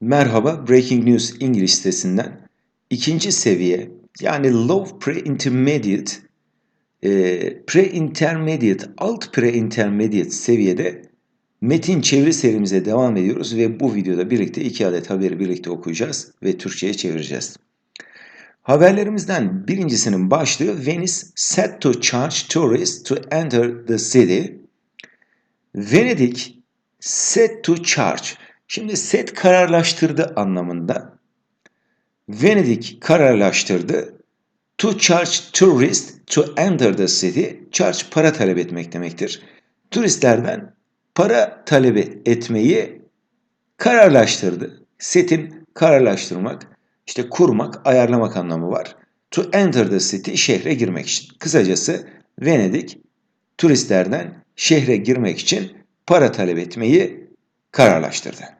Merhaba Breaking News İngiliz sitesinden ikinci seviye yani Low Pre-Intermediate, e, Pre-Intermediate, alt Pre-Intermediate seviyede metin çeviri serimize devam ediyoruz ve bu videoda birlikte iki adet haberi birlikte okuyacağız ve Türkçe'ye çevireceğiz. Haberlerimizden birincisinin başlığı Venice set to charge tourists to enter the city. Venedik set to charge Şimdi set kararlaştırdı anlamında. Venedik kararlaştırdı. To charge tourist to enter the city. Charge para talep etmek demektir. Turistlerden para talep etmeyi kararlaştırdı. Setin kararlaştırmak, işte kurmak, ayarlamak anlamı var. To enter the city şehre girmek için. Kısacası Venedik turistlerden şehre girmek için para talep etmeyi kararlaştırdı.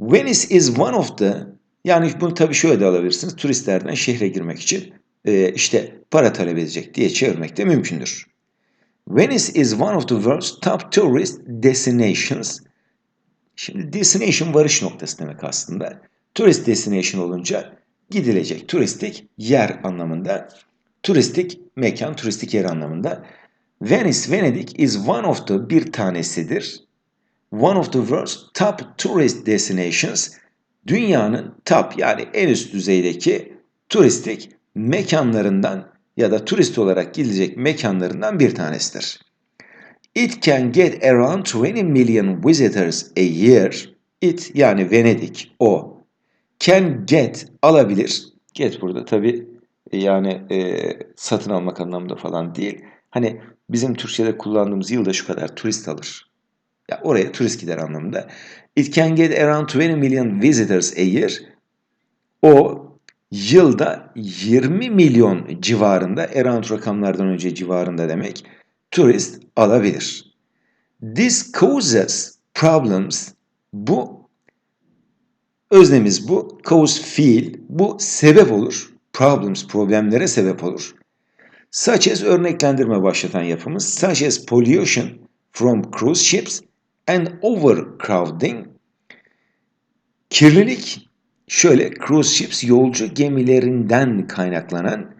Venice is one of the yani bunu tabii şöyle de alabilirsiniz. Turistlerden şehre girmek için e, işte para talep edecek diye çevirmek de mümkündür. Venice is one of the world's top tourist destinations. Şimdi destination varış noktası demek aslında. Tourist destination olunca gidilecek turistik yer anlamında. Turistik mekan, turistik yer anlamında. Venice, Venedik is one of the bir tanesidir one of the world's top tourist destinations, dünyanın top yani en üst düzeydeki turistik mekanlarından ya da turist olarak gidilecek mekanlarından bir tanesidir. It can get around 20 million visitors a year. It yani Venedik o. Can get alabilir. Get burada tabi yani e, satın almak anlamında falan değil. Hani bizim Türkçe'de kullandığımız yılda şu kadar turist alır. Ya oraya turist gider anlamında. It can get around 20 million visitors a year. O yılda 20 milyon civarında, around rakamlardan önce civarında demek, turist alabilir. This causes problems. Bu öznemiz bu. Cause fiil. Bu sebep olur. Problems, problemlere sebep olur. Such as örneklendirme başlatan yapımız. Such as pollution from cruise ships and overcrowding. Kirlilik şöyle cruise ships yolcu gemilerinden kaynaklanan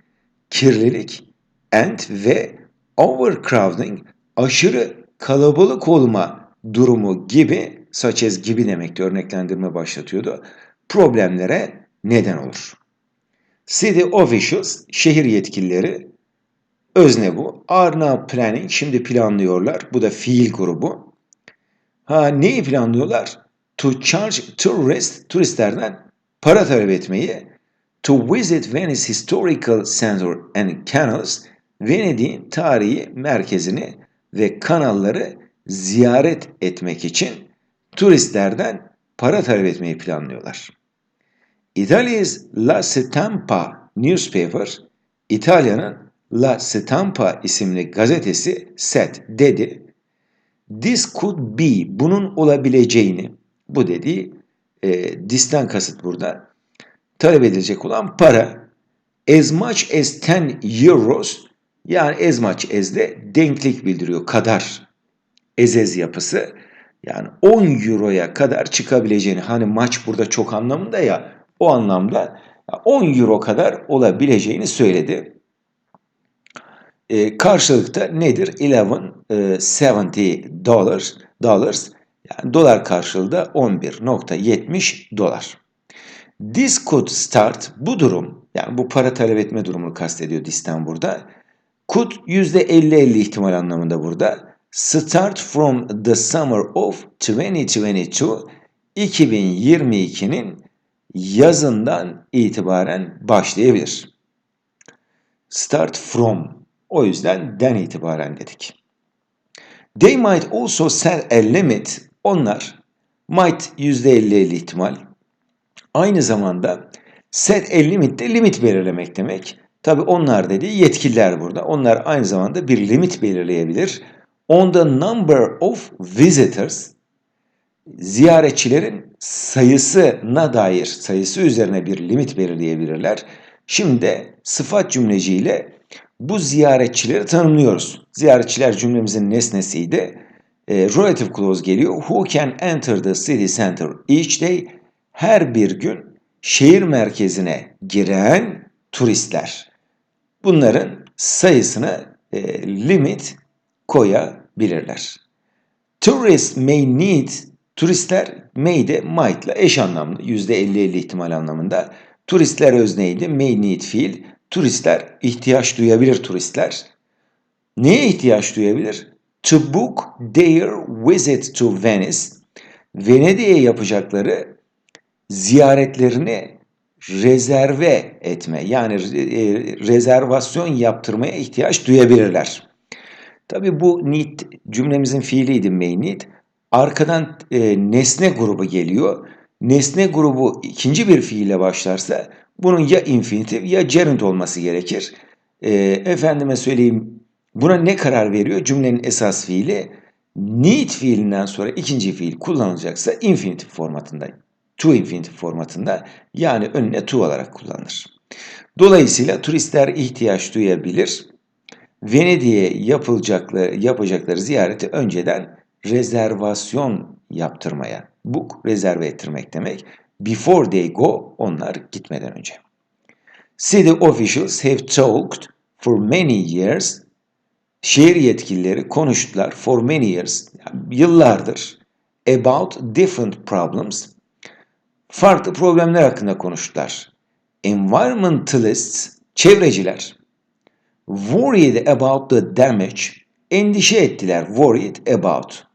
kirlilik and ve overcrowding aşırı kalabalık olma durumu gibi as gibi demekti örneklendirme başlatıyordu. Problemlere neden olur. City officials şehir yetkilileri özne bu. Are now planning şimdi planlıyorlar. Bu da fiil grubu. Ha neyi planlıyorlar? To charge tourists, turistlerden para talep etmeyi. To visit Venice Historical Center and Canals, Venedik'in tarihi merkezini ve kanalları ziyaret etmek için turistlerden para talep etmeyi planlıyorlar. İtalya'nın La Stampa newspaper, İtalya'nın La Stampa isimli gazetesi set dedi This could be, bunun olabileceğini, bu dediği e, this'ten kasıt burada, talep edilecek olan para as much as 10 euros yani as much as de denklik bildiriyor kadar ezez yapısı yani 10 euroya kadar çıkabileceğini hani maç burada çok anlamında ya o anlamda 10 euro kadar olabileceğini söyledi. E, karşılıkta nedir? 1170 e, dollars, dollars yani dolar karşılığı 11.70 dolar. This could start bu durum yani bu para talep etme durumunu kastediyor Dis'ten burada. Could %50-50 ihtimal anlamında burada. Start from the summer of 2022 2022'nin yazından itibaren başlayabilir. Start from o yüzden den itibaren dedik. They might also set a limit. Onlar might %50-50 ihtimal. Aynı zamanda set a limit de limit belirlemek demek. Tabi onlar dediği yetkililer burada. Onlar aynı zamanda bir limit belirleyebilir. On the number of visitors ziyaretçilerin sayısına dair sayısı üzerine bir limit belirleyebilirler. Şimdi sıfat cümleciyle bu ziyaretçileri tanımlıyoruz. Ziyaretçiler cümlemizin nesnesiydi. E, relative clause geliyor. Who can enter the city center each day? her bir gün şehir merkezine giren turistler. Bunların sayısına e, limit koyabilirler. Tourists may need, turistler may de might ile eş anlamlı, %50-50 ihtimal anlamında. Turistler özneydi, may need fiil. Turistler ihtiyaç duyabilir turistler. Neye ihtiyaç duyabilir? To book their visit to Venice. Venedik'e yapacakları ziyaretlerini rezerve etme yani e, rezervasyon yaptırmaya ihtiyaç duyabilirler. Tabi bu need cümlemizin fiiliydi may need. Arkadan e, nesne grubu geliyor. Nesne grubu ikinci bir fiile başlarsa bunun ya infinitif ya gerund olması gerekir. E, efendime söyleyeyim buna ne karar veriyor? Cümlenin esas fiili need fiilinden sonra ikinci fiil kullanılacaksa infinitif formatında to infinitive formatında yani önüne to olarak kullanılır. Dolayısıyla turistler ihtiyaç duyabilir. Venedik'e yapılacakları, yapacakları ziyareti önceden rezervasyon yaptırmaya, book rezerve ettirmek demek. Before they go, onlar gitmeden önce. City officials have talked for many years. Şehir yetkilileri konuştular for many years, yıllardır about different problems farklı problemler hakkında konuştular. Environmentalists, çevreciler, worried about the damage, endişe ettiler, worried about.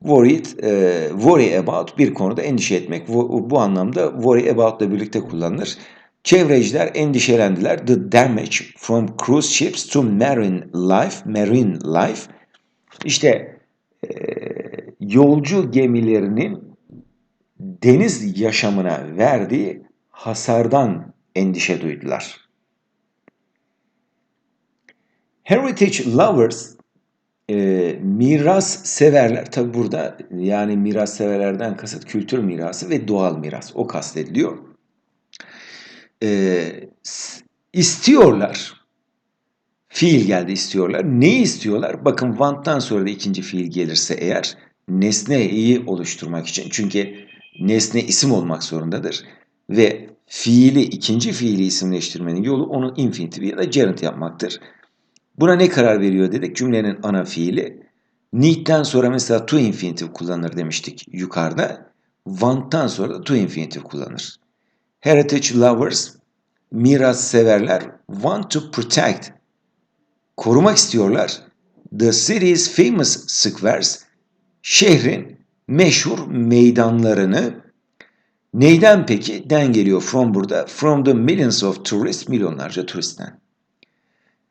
Worried, e, worry about bir konuda endişe etmek. Bu, bu anlamda worry about ile birlikte kullanılır. Çevreciler endişelendiler. The damage from cruise ships to marine life, marine life. İşte e, yolcu gemilerinin deniz yaşamına verdiği hasardan endişe duydular. Heritage lovers e, miras severler. Tabi burada yani miras severlerden kasıt kültür mirası ve doğal miras. O kastediliyor. E, istiyorlar. Fiil geldi istiyorlar. Neyi istiyorlar? Bakın want'tan sonra da ikinci fiil gelirse eğer nesneyi oluşturmak için. Çünkü nesne isim olmak zorundadır. Ve fiili, ikinci fiili isimleştirmenin yolu onun infinitif ya da gerund yapmaktır. Buna ne karar veriyor dedik? Cümlenin ana fiili. Need'den sonra mesela to infinitive kullanır demiştik yukarıda. Want'tan sonra da to infinitive kullanır. Heritage lovers, miras severler, want to protect, korumak istiyorlar. The city's famous squares, şehrin meşhur meydanlarını neyden peki? Den geliyor from burada. From the millions of tourists, milyonlarca turistten.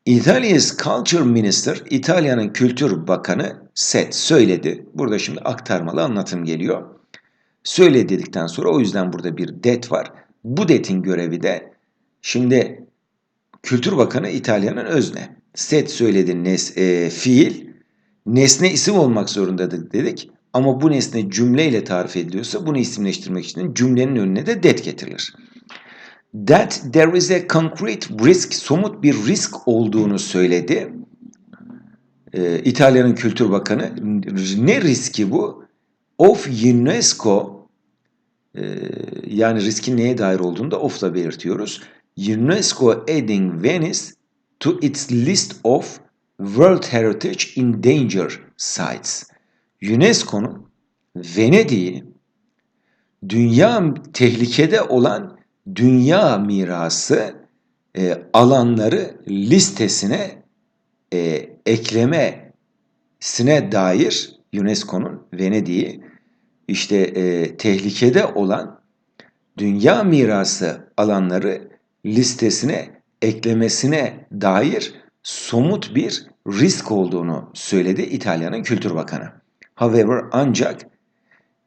Italia's Culture Minister, İtalya'nın Kültür Bakanı said, söyledi. Burada şimdi aktarmalı anlatım geliyor. Söyle dedikten sonra o yüzden burada bir det var. Bu detin görevi de şimdi Kültür Bakanı İtalya'nın özne. Set söyledi nes, e, fiil, nesne isim olmak zorundadır dedik. Ama bu nesne cümleyle tarif ediliyorsa bunu isimleştirmek için cümlenin önüne de that getirilir. That there is a concrete risk, somut bir risk olduğunu söyledi. Ee, İtalya'nın Kültür Bakanı. Ne riski bu? Of UNESCO, e, yani riskin neye dair olduğunu da of'la belirtiyoruz. UNESCO adding Venice to its list of World Heritage in Danger Sites. UNESCO'nun Venedik'i dünya tehlikede olan dünya mirası e, alanları listesine e, eklemesine dair UNESCO'nun Venedik'i işte e, tehlikede olan dünya mirası alanları listesine eklemesine dair somut bir risk olduğunu söyledi İtalya'nın Kültür Bakanı. However ancak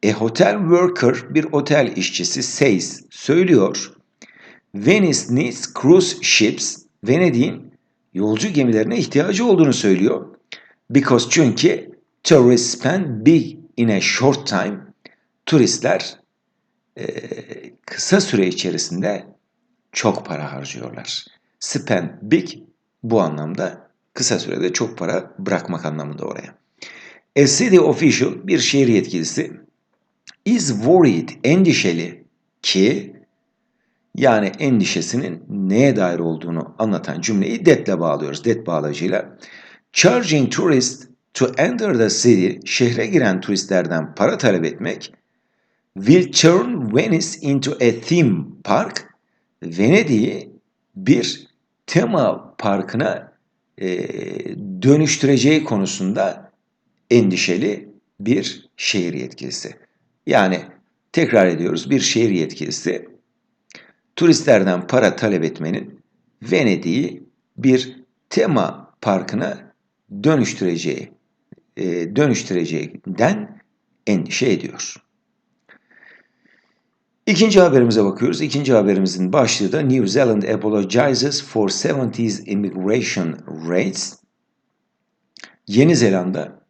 a hotel worker bir otel işçisi says söylüyor. Venice needs cruise ships. Venedik'in yolcu gemilerine ihtiyacı olduğunu söylüyor. Because çünkü tourists spend big in a short time. Turistler e, kısa süre içerisinde çok para harcıyorlar. Spend big bu anlamda kısa sürede çok para bırakmak anlamında oraya. A city official bir şehir yetkilisi is worried, endişeli ki yani endişesinin neye dair olduğunu anlatan cümleyi that'le bağlıyoruz. That bağlacıyla. Charging tourists to enter the city, şehre giren turistlerden para talep etmek will turn Venice into a theme park. Venedik'i bir tema parkına e, dönüştüreceği konusunda endişeli bir şehir yetkilisi. Yani tekrar ediyoruz bir şehir yetkilisi turistlerden para talep etmenin Venedik'i bir tema parkına dönüştüreceği e, dönüştüreceğinden endişe ediyor. İkinci haberimize bakıyoruz. İkinci haberimizin başlığı da New Zealand apologizes for 70s immigration rates. Yeni Zelanda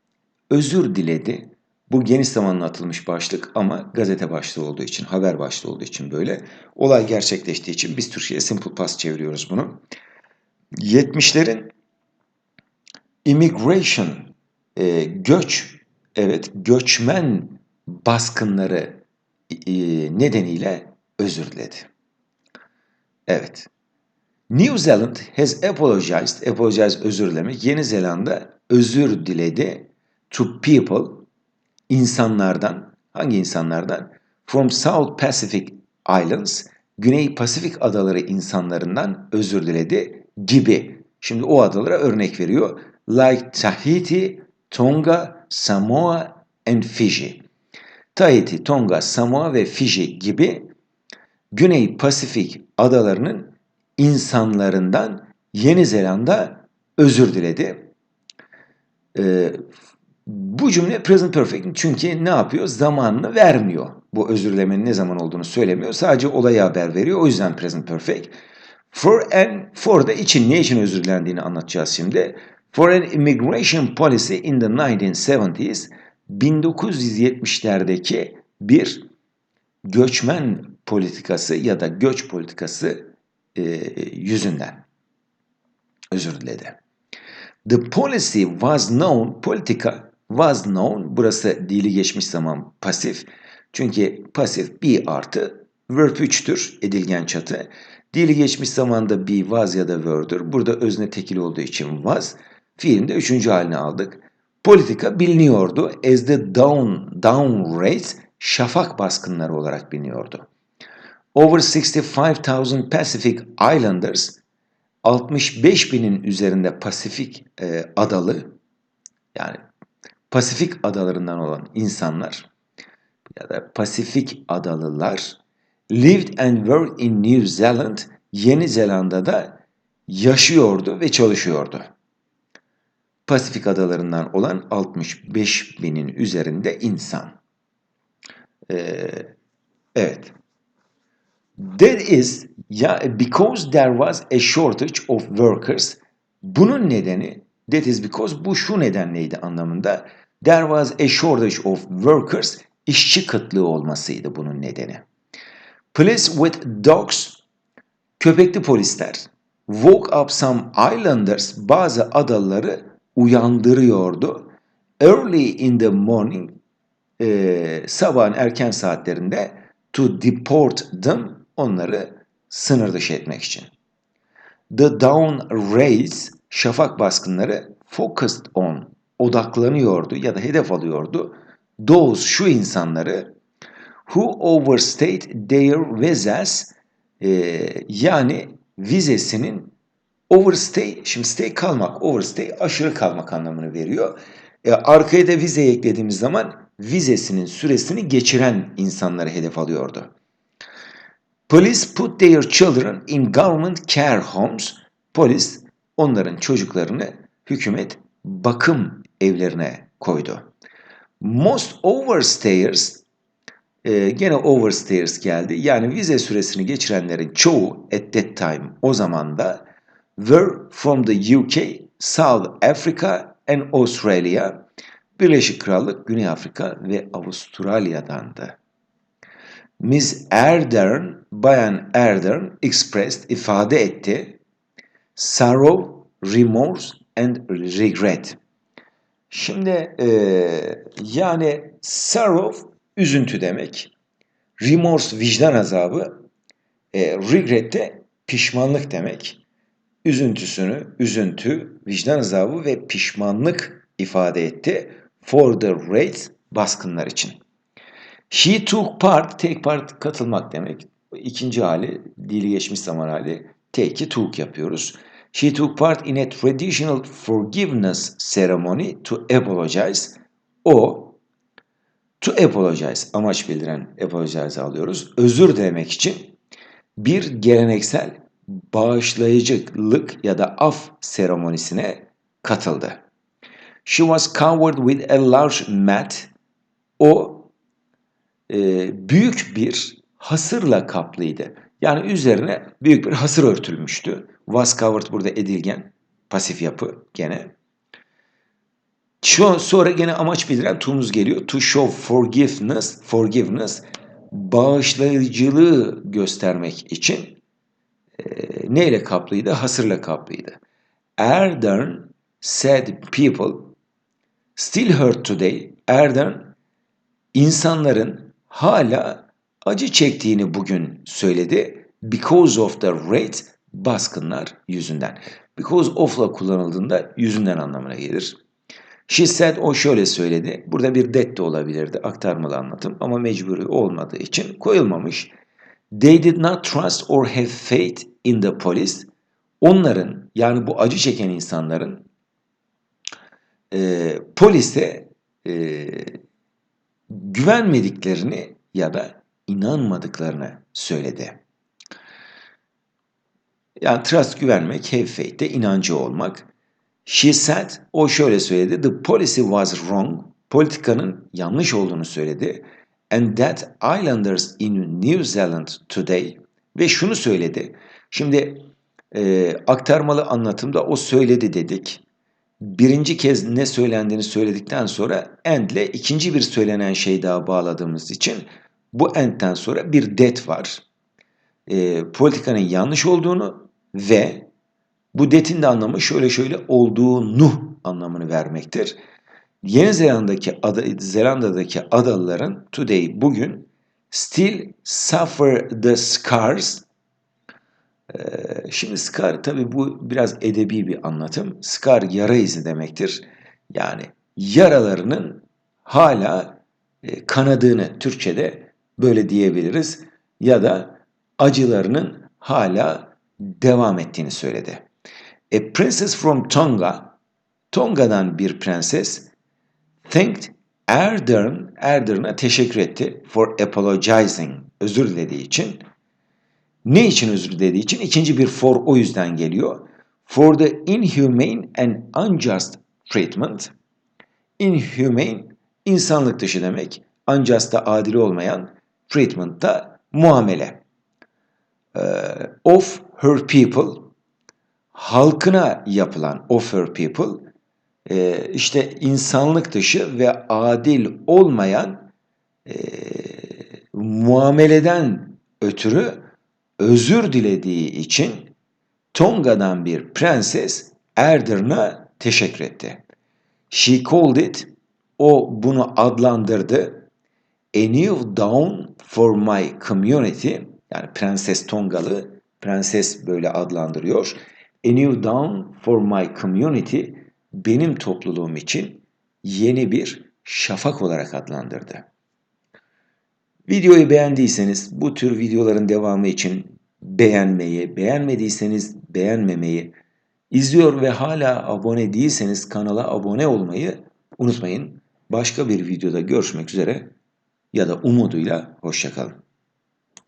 özür diledi. Bu geniş zamanla atılmış başlık ama gazete başlığı olduğu için, haber başlığı olduğu için böyle. Olay gerçekleştiği için biz Türkçe'ye simple past çeviriyoruz bunu. 70'lerin immigration, e, göç, evet göçmen baskınları e, nedeniyle özür diledi. Evet. New Zealand has apologized, apologize özür dilemek. Yeni Zelanda özür diledi to people, insanlardan, hangi insanlardan? From South Pacific Islands, Güney Pasifik adaları insanlarından özür diledi gibi. Şimdi o adalara örnek veriyor. Like Tahiti, Tonga, Samoa and Fiji. Tahiti, Tonga, Samoa ve Fiji gibi Güney Pasifik adalarının insanlarından Yeni Zelanda özür diledi. Bu cümle present perfect çünkü ne yapıyor? Zamanını vermiyor. Bu özür dilemenin ne zaman olduğunu söylemiyor. Sadece olayı haber veriyor. O yüzden present perfect. For an, for da için ne için özür dilendiğini anlatacağız şimdi. For an immigration policy in the 1970s 1970'lerdeki bir göçmen politikası ya da göç politikası e, yüzünden özür diledi. The policy was known, politika was known, burası dili geçmiş zaman pasif. Çünkü pasif be artı verb 3'tür, edilgen çatı. Dili geçmiş zamanda be was ya da were'dur. Burada özne tekil olduğu için was. Fiilin de üçüncü halini aldık. Politika biliniyordu. As the down, down rates şafak baskınları olarak biliniyordu. Over 65,000 Pacific Islanders 65 binin üzerinde Pasifik e, adalı yani Pasifik adalarından olan insanlar ya da Pasifik adalılar lived and worked in New Zealand Yeni Zelanda'da yaşıyordu ve çalışıyordu. Pasifik adalarından olan 65 binin üzerinde insan. Ee, evet. That is ya because there was a shortage of workers. Bunun nedeni that is because bu şu nedenleydi anlamında. There was a shortage of workers. işçi kıtlığı olmasıydı bunun nedeni. Police with dogs köpekli polisler woke up some islanders bazı adalıları uyandırıyordu. Early in the morning e, sabahın erken saatlerinde to deport them onları sınır dışı etmek için. The down rays şafak baskınları focused on odaklanıyordu ya da hedef alıyordu. Those şu insanları who overstayed their visas e, yani vizesinin overstay, şimdi stay kalmak, overstay aşırı kalmak anlamını veriyor. E, arkaya da vize eklediğimiz zaman vizesinin süresini geçiren insanları hedef alıyordu. Police put their children in government care homes. Polis onların çocuklarını hükümet bakım evlerine koydu. Most overstayers e, gene overstayers geldi. Yani vize süresini geçirenlerin çoğu at that time o zaman da were from the UK, South Africa and Australia. Birleşik Krallık, Güney Afrika ve Avustralya'dandı. Miss Erdern, Bayan Erdern expressed, ifade etti. Sorrow, remorse and regret. Şimdi e, yani sorrow üzüntü demek. Remorse vicdan azabı, e, regret de pişmanlık demek. Üzüntüsünü, üzüntü, vicdan azabı ve pişmanlık ifade etti. For the raids, baskınlar için. She took part, take part katılmak demek. İkinci hali, dili geçmiş zaman hali. Take'i took yapıyoruz. She took part in a traditional forgiveness ceremony to apologize. O, to apologize, amaç bildiren apologize alıyoruz. Özür dilemek için bir geleneksel bağışlayıcılık ya da af seremonisine katıldı. She was covered with a large mat. O e, büyük bir hasırla kaplıydı. Yani üzerine büyük bir hasır örtülmüştü. Was covered burada edilgen, pasif yapı gene. Şu sonra gene amaç bildiren to'muz geliyor. To show forgiveness, forgiveness bağışlayıcılığı göstermek için e, neyle kaplıydı? Hasırla kaplıydı. Erdern said people still hurt today. Erdern insanların hala acı çektiğini bugün söyledi. Because of the rate baskınlar yüzünden. Because of'la kullanıldığında yüzünden anlamına gelir. She said o şöyle söyledi. Burada bir that de olabilirdi aktarmalı anlatım ama mecburi olmadığı için koyulmamış. They did not trust or have faith in the police. Onların yani bu acı çeken insanların e, polise e, güvenmediklerini ya da inanmadıklarını söyledi. Yani trust güvenmek, have faith de inancı olmak. She said, o şöyle söyledi. The policy was wrong. Politikanın yanlış olduğunu söyledi. And that islanders in New Zealand today ve şunu söyledi. Şimdi e, aktarmalı anlatımda o söyledi dedik. Birinci kez ne söylendiğini söyledikten sonra and ile ikinci bir söylenen şey daha bağladığımız için bu and'den sonra bir that var. E, politikanın yanlış olduğunu ve bu detin de anlamı şöyle şöyle olduğunu anlamını vermektir. Yeni Zelanda'daki ada, Zelanda'daki adalıların today bugün still suffer the scars. Ee, şimdi scar tabi bu biraz edebi bir anlatım. Scar yara izi demektir. Yani yaralarının hala e, kanadığını Türkçe'de böyle diyebiliriz. Ya da acılarının hala devam ettiğini söyledi. A princess from Tonga, Tonga'dan bir prenses, thanked Erdern, Erdern'a teşekkür etti for apologizing, özür dilediği için. Ne için özür dilediği için? İkinci bir for o yüzden geliyor. For the inhumane and unjust treatment. Inhumane, insanlık dışı demek. Unjust da adil olmayan, treatment da muamele. Uh, of her people, halkına yapılan offer people e, işte insanlık dışı ve adil olmayan e, muameleden ötürü özür dilediği için Tonga'dan bir prenses Erdern'a teşekkür etti. She called it, o bunu adlandırdı. A new dawn for my community, yani Prenses Tongalı, prenses böyle adlandırıyor. A New Dawn for My Community benim topluluğum için yeni bir şafak olarak adlandırdı. Videoyu beğendiyseniz bu tür videoların devamı için beğenmeyi, beğenmediyseniz beğenmemeyi, izliyor ve hala abone değilseniz kanala abone olmayı unutmayın. Başka bir videoda görüşmek üzere ya da umuduyla hoşçakalın.